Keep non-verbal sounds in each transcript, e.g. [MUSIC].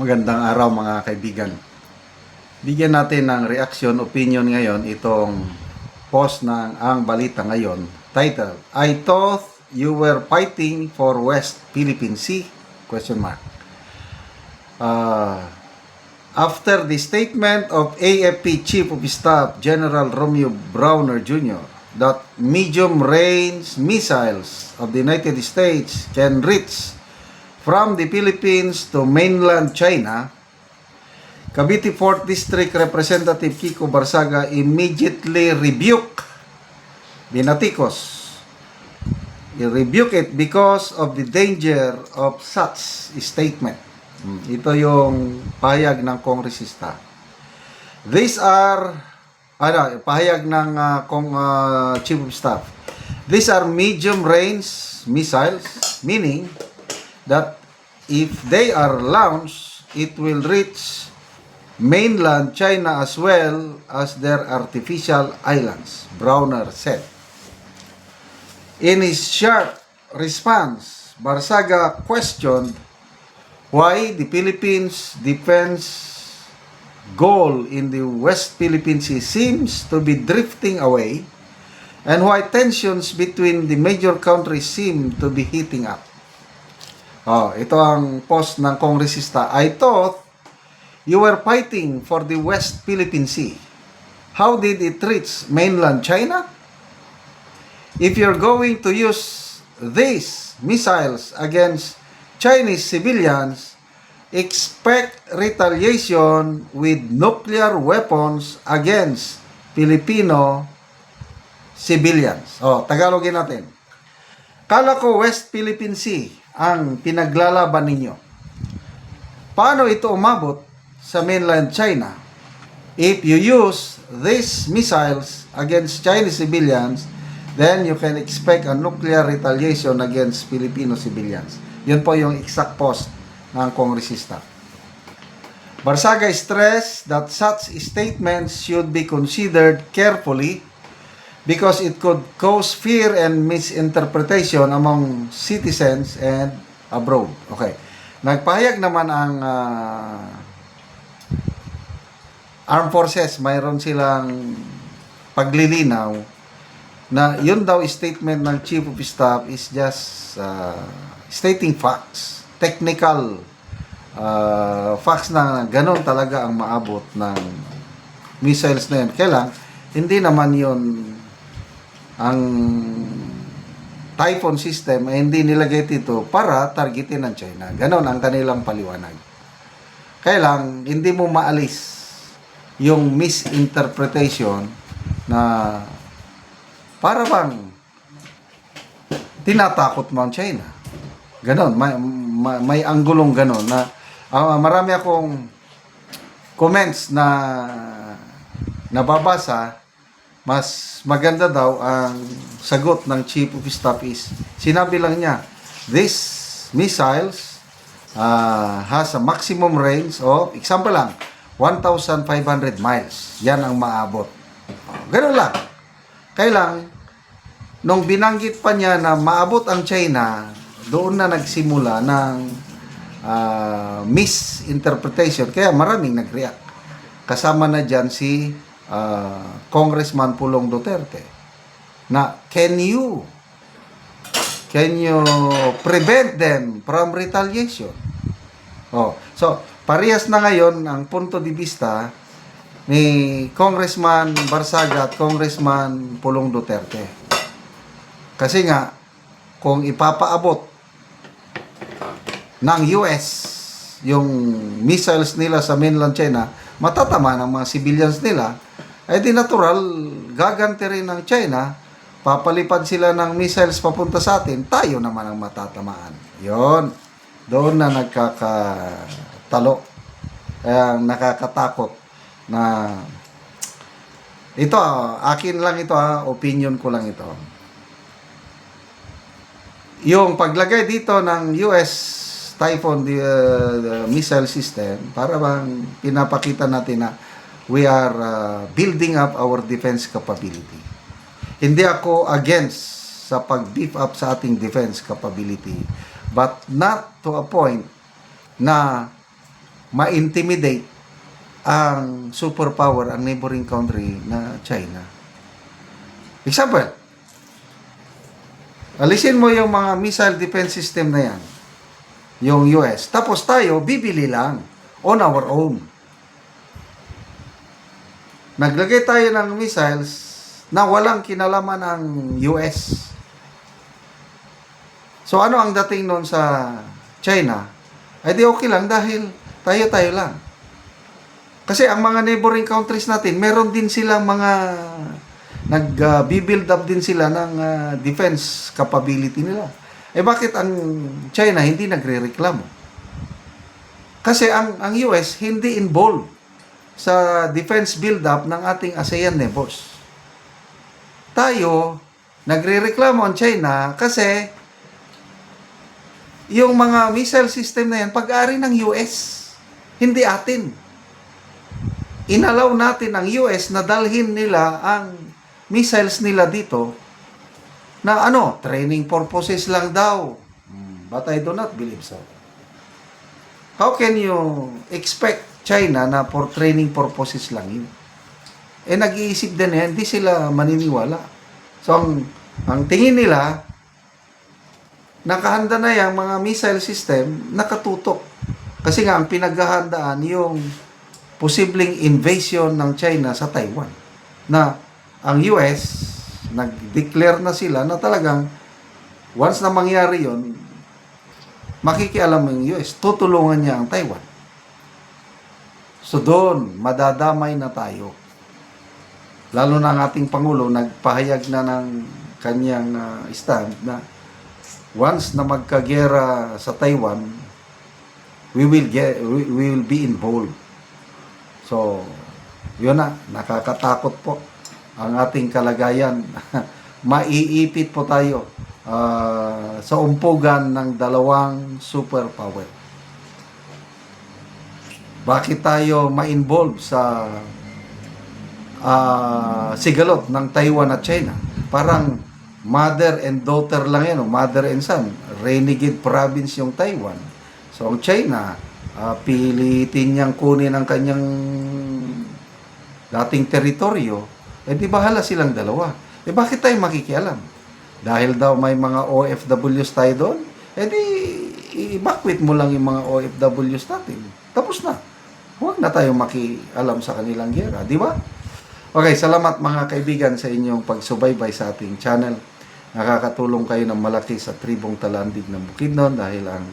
Magandang araw mga kaibigan. Bigyan natin ng reaction, opinion ngayon itong post ng Ang Balita ngayon. Title, I thought you were fighting for West Philippine Sea? Question mark. Uh, after the statement of AFP Chief of Staff General Romeo Browner Jr. that medium-range missiles of the United States can reach from the Philippines to mainland China, Cavite 4th District Representative Kiko Barsaga immediately rebuked Binaticos. He rebuked it because of the danger of such statement. Hmm, Ito yung pahayag ng kongresista. These are ano, pahayag ng ah, kong ah, Chief of Staff. These are medium range missiles meaning that if they are launched, it will reach mainland China as well as their artificial islands, Browner said. In his sharp response, Barsaga questioned why the Philippines defense goal in the West Philippine Sea seems to be drifting away and why tensions between the major countries seem to be heating up. Oh, ito ang post ng kongresista. I thought you were fighting for the West Philippine Sea. How did it reach mainland China? If you're going to use these missiles against Chinese civilians, expect retaliation with nuclear weapons against Filipino civilians. Oh, Tagalogin natin. Kala ko West Philippine Sea ang pinaglalaban ninyo. Paano ito umabot sa mainland China? If you use these missiles against Chinese civilians, then you can expect a nuclear retaliation against Filipino civilians. Yun po yung exact post ng kongresista. Barsaga stressed that such statements should be considered carefully because it could cause fear and misinterpretation among citizens and abroad. Okay. Nagpahayag naman ang ah, armed forces, mayroon silang paglilinaw na yun daw statement ng Chief of Staff is just ah, stating facts, technical ah, facts na ganon talaga ang maabot ng missiles na yun. Kailan, hindi naman yun ang Typhoon system ay hindi nilagay dito para targetin ng China. Ganon ang kanilang paliwanag. Kaya lang, hindi mo maalis yung misinterpretation na para bang tinatakot mo ang China. Ganon, may, may, may anggulong ganon na ah, marami akong comments na nababasa mas maganda daw ang sagot ng Chief of Staff is, sinabi lang niya, this missiles uh, has a maximum range of, example lang, 1,500 miles. Yan ang maabot. Ganun lang. Kailang, nung binanggit pa niya na maabot ang China, doon na nagsimula ng ah, misinterpretation. Kaya maraming nag-react. Kasama na dyan si ah, Congressman Pulong Duterte na can you can you prevent them from retaliation? Oh, so parehas na ngayon ang punto de vista ni Congressman Barsaga at Congressman Pulong Duterte. Kasi nga kung ipapaabot ng US yung missiles nila sa mainland China, matatama ng mga civilians nila, ay di natural, gaganti rin ng China, papalipad sila ng missiles papunta sa atin, tayo naman ang matatamaan. Yon Doon na nagkakatalo. Kaya nakakatakot na ito, akin lang ito ha, opinion ko lang ito. Yung paglagay dito ng US Typhoon uh, missile system para bang pinapakita natin na we are uh, building up our defense capability. Hindi ako against sa pag-beef up sa ating defense capability but not to a point na ma-intimidate ang superpower, ang neighboring country na China. Example, alisin mo yung mga missile defense system na yan, yung US. Tapos tayo, bibili lang on our own. Naglagay tayo ng missiles na walang kinalaman ng US. So ano ang dating noon sa China? Ay di okay lang dahil tayo-tayo lang. Kasi ang mga neighboring countries natin, meron din silang mga nag-build up din sila ng ah, defense capability nila. Eh bakit ang China hindi nagrereklamo? Kasi ang ang US hindi involved sa defense build up ng ating ASEAN neighbors. Tayo nagrereklamo ang China kasi yung mga missile system na yan pag-ari ng US, hindi atin inalaw natin ang US na dalhin nila ang missiles nila dito na ano, training purposes lang daw. Hmm, But I do not believe so. How can you expect China na for training purposes lang yun? Eh, nag-iisip din yan, hindi sila maniniwala. So, ang, ang tingin nila, nakahanda na yung mga missile system, nakatutok. Kasi nga, ang pinaghahandaan yung posibleng invasion ng China sa Taiwan. Na ang US, nag-declare na sila na talagang once na mangyari yon makikialam ang US, tutulungan niya ang Taiwan. So doon, madadamay na tayo. Lalo na ang ating Pangulo, nagpahayag na ng kanyang ah, stand na once na magkagera sa Taiwan, we will get we, will be involved. So, yun na, nakakatakot po ang ating kalagayan. [LAUGHS] Maiipit po tayo ah, sa umpugan ng dalawang superpower. Bakit tayo ma-involve sa ah, sigalot ng Taiwan at China? Parang mother and daughter lang yan, o mother and son. Renegade province yung Taiwan. So, ang China, ah, pilitin niyang kunin ang kanyang dating teritoryo, eh di bahala silang dalawa. Eh bakit tayo makikialam? Dahil daw may mga OFWs tayo doon, eh di i-evacuate mo lang yung mga OFWs natin. Tapos na. Huwag na tayo makialam sa kanilang gera, di ba? Okay, salamat mga kaibigan sa inyong pagsubaybay sa ating channel. Nakakatulong kayo ng malaki sa tribong talandig ng Bukidnon dahil ang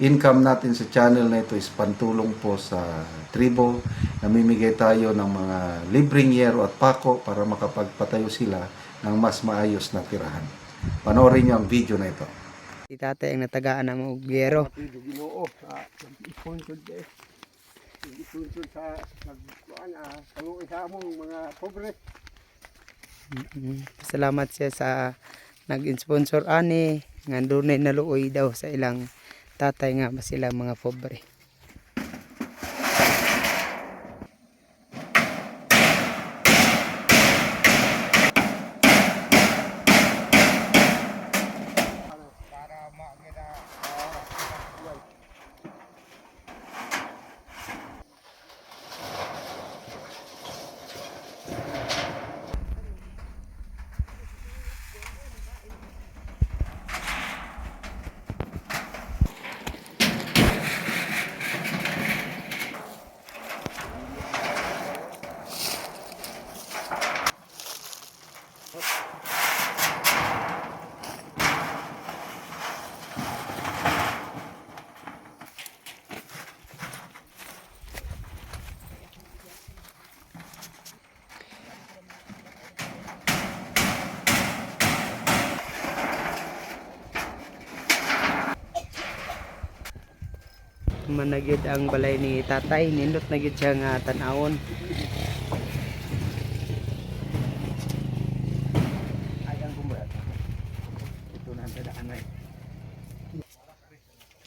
income natin sa channel na ito is pantulong po sa tribo. Namimigay tayo ng mga libreng yero at pako para makapagpatayo sila ng mas maayos na tirahan. Panoorin niyo ang video na ito. Si tatay ang natagaan ng ugyero. Ginoo sa nagkuan ah kaluoy sa among mga pobre. Salamat siya sa nag-sponsor ani nga dunay naluoy daw sa ilang tatay nga ba sila mga pobre. Managid ang balay ni tatay, nindot na gid siya nga tan-awon.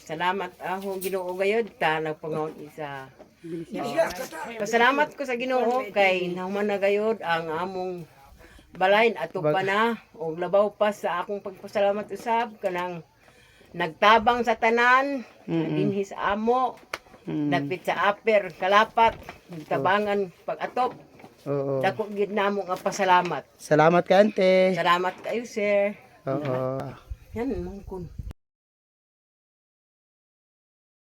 Salamat ako Ginoo gayud ta nagpangaon isa. Pasalamat ko sa Ginoo kay naman na gayud ang among balayn ato pa na og labaw pa sa akong pagpasalamat usab kanang nagtabang sa tanan Mm-mm. dinhi sa amo Mm. Dapit sa upper, kalapat, tabangan, pag-atop. Oo. Dako gid namo nga pasalamat. Salamat ka, ante. Salamat kayo, sir. Oo. Yan, mangkon.